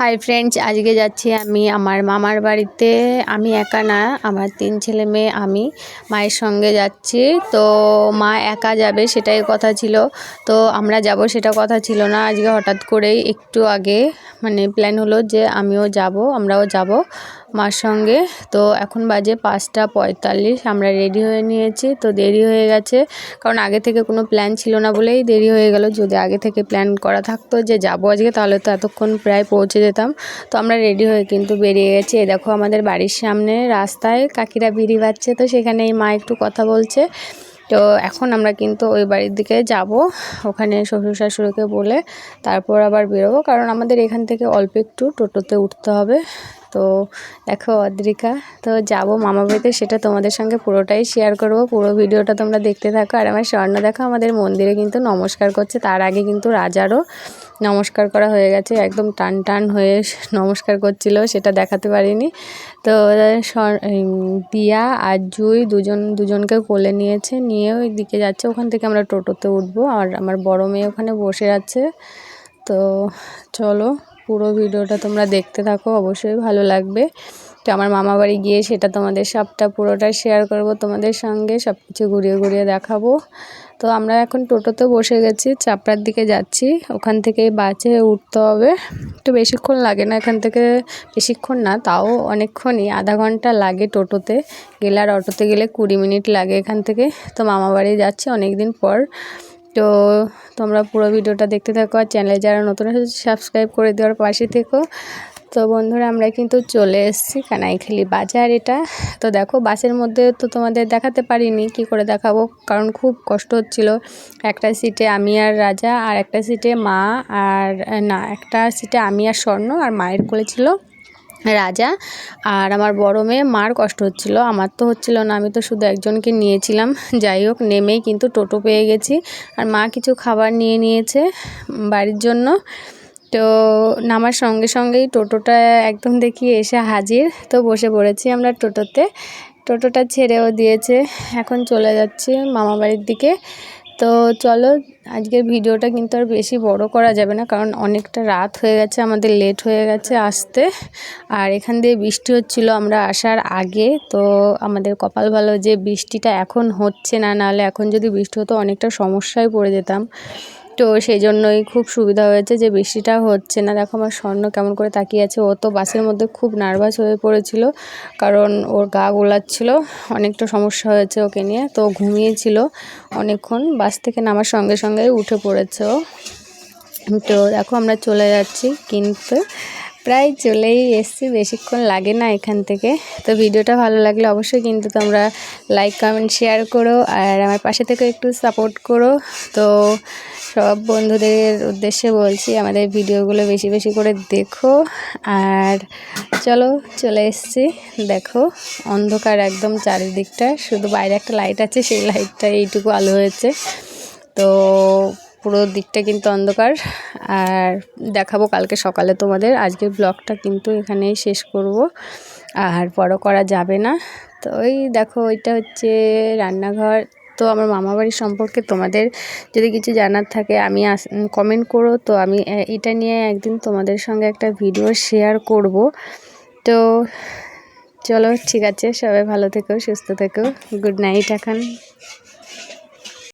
Hi friends আজকে যাচ্ছি আমি আমার মামার বাড়িতে। আমি একা না, আমার তিন ছেলে মেয়ে, আমি মায়ের সঙ্গে যাচ্ছি। তো মা একা যাবে সেটাই কথা ছিল। তো আমরা যাব সেটা কথা ছিল না। আজকে হঠাৎ করেই একটু আগে মানে প্ল্যান হলো যে আমিও যাব, আমরাও যাব মার সঙ্গে। তো এখন বাজে পাঁচটা পঁয়তাল্লিশ, আমরা রেডি হয়ে নিয়েছি। তো দেরি হয়ে গেছে, কারণ আগে থেকে কোনো প্ল্যান ছিল না বলেই দেরি হয়ে গেল। যদি আগে থেকে প্ল্যান করা থাকতো যে যাব আজকে, তাহলে তো এতক্ষণ প্রায় পৌঁছে যেতাম। তো আমরা রেডি হয়ে কিন্তু বেরিয়ে গেছি। এ দেখো আমাদের বাড়ির সামনে রাস্তায় কাকিরা বিড়ি বাচ্ছে তো সেখানে এই মা একটু কথা বলছে। তো এখন আমরা কিন্তু ওই বাড়ির দিকে যাব। ওখানে শ্বশুর শাশুড়িকে বলে তারপর আবার বেরোবো। কারণ আমাদের এখান থেকে অল্প একটু টোটোতে উঠতে হবে। তো দেখো অদ্রিকা, তো যাব মামা বাড়িতে। সেটা তোমাদের সঙ্গে পুরোটাই শেয়ার করব। পুরো ভিডিওটা তোমরা দেখতে থাকো। আর আমার স্বর্ণ দেখো আমাদের মন্দিরে কিন্তু নমস্কার করছে। তার আগে কিন্তু রাজারও নমস্কার করা হয়ে গেছে, একদম টান টান হয়ে নমস্কার করছিল, সেটা দেখাতে পারিনি। তো দিয়া আর জুই দুজন, দুজনকে কোলে নিয়েছে, নিয়ে ওই দিকে যাচ্ছে, ওখান থেকে আমরা টোটোতে উঠবো, আর আমার বড় মেয়ে ওখানে বসে আছে। তো, চলো পুরো ভিডিওটা তোমরা দেখতে থাকো, অবশ্যই ভালো লাগবে। তো আমার মামা বাড়ি গিয়ে সেটা তোমাদের সবটা পুরোটা শেয়ার করব, তোমাদের সঙ্গে সব কিছু ঘুরিয়ে ঘুরিয়ে দেখাবো। তো আমরা এখন টোটোতে বসে গেছি, চাপড়ার দিকে যাচ্ছি, ওখান থেকে বাসে উঠতে হবে। একটু বেশিক্ষণ লাগে না এখান থেকে, বেশিক্ষণ না, তাও অনেকক্ষণই, আধা ঘণ্টা লাগে টোটোতে। গেলে আর অটোতে গেলে কুড়ি মিনিট লাগে এখান থেকে। তো মামা বাড়ি যাচ্ছি অনেক দিন পর। তো তোমরা পুরো ভিডিওটা দেখতে থাকো আর চ্যানেলে যারা নতুন আছে সাবস্ক্রাইব করে দেওয়ার পাশে থেকো। তো বন্ধুরা, আমরা কিন্তু চলে এসেছি কানাইখালি বাজার এটা। তো দেখো, বাসের মধ্যে তো তোমাদের দেখাতে পারিনি, কি করে দেখাবো? কারণ খুব কষ্ট হচ্ছিল। একটা সিটে আমি আর রাজা, আর একটা সিটে মা, আর, না, একটা সিটে আমি আর স্বর্ণ, আর মায়ের কোলে ছিল রাজা। আর আমার বড় মেয়ে, মার কষ্ট হচ্ছিল। আমার তো হচ্ছিল না, আমি তো শুধু একজনকে নিয়েছিলাম। যাই হোক, নেমেই কিন্তু টোটো পেয়ে গেছি। আর মা কিছু খাবার নিয়ে নিয়েছে বাড়ির জন্য। তো নামার সঙ্গে সঙ্গেই টোটোটা একদম দেখি এসে হাজির। তো বসে পড়েছি আমরা টোটোতে। টোটোটা ছেড়েও দিয়েছে। এখন চলে যাচ্ছি মামা বাড়ির দিকে। তো চলো, আজকের ভিডিওটা কিন্তু আর বেশি বড় করা যাবে না, কারণ অনেকটা রাত হয়ে গেছে, আমাদের লেট হয়ে গেছে আসতে। আর এখান দিয়ে বৃষ্টি হচ্ছিল, আমরা আসার আগে। তো আমাদের কপাল ভালো যে বৃষ্টিটা এখন হচ্ছে না, নাহলে এখন যদি বৃষ্টি হতো, অনেকটা সমস্যায় পড়ে যেতাম। তো সেই জন্যই খুব সুবিধা হয়েছে যে বৃষ্টিটা হচ্ছে না। দেখো আমার স্বর্ণ কেমন করে তাকিয়ে আছে। ও তো বাসের মধ্যে খুব নার্ভাস হয়ে পড়েছিল, কারণ ওর গা গোলাচ্ছিল, অনেকটা সমস্যা হয়েছে ওকে নিয়ে। তো ঘুমিয়েছিল অনেকক্ষণ, বাস থেকে নামার সঙ্গে সঙ্গে উঠে পড়েছে ও। তো দেখো আমরা চলে যাচ্ছি কিন্তু প্রায় চলেই এসছি, বেশিক্ষণ লাগে না এখান থেকে। তো ভিডিওটা ভালো লাগলে অবশ্যই কিন্তু তোমরা লাইক কমেন্ট শেয়ার করো, আর আমার পাশে থেকে একটু সাপোর্ট করো। তো সব বন্ধুদের উদ্দেশ্যে বলছি, আমাদের ভিডিওগুলো বেশি বেশি করে দেখো। আর চলো চলে এসছি। দেখো, অন্ধকার একদম চারিদিকটা, শুধু বাইরে একটা লাইট আছে, সেই লাইটটা এইটুকু আলো হয়েছে। তো পুরো দিকটা কিন্তু অন্ধকার। আর দেখাবো কালকে সকালে তোমাদের আজকের ব্লগটা কিন্তু এখানেই শেষ করব। আর বড় করা যাবে না। তো ওই দেখো, ওইটা হচ্ছে রান্নাঘর। তো আমার মামা বাড়ি সম্পর্কে তোমাদের যদি কিছু জানার থাকে, আমি কমেন্ট করো। তো আমি এটা নিয়ে একদিন তোমাদের সঙ্গে একটা ভিডিও শেয়ার করব। তো চলো, ঠিক আছে। সবাই ভালো থেকো, সুস্থ থেকো। গুড নাইট এখন।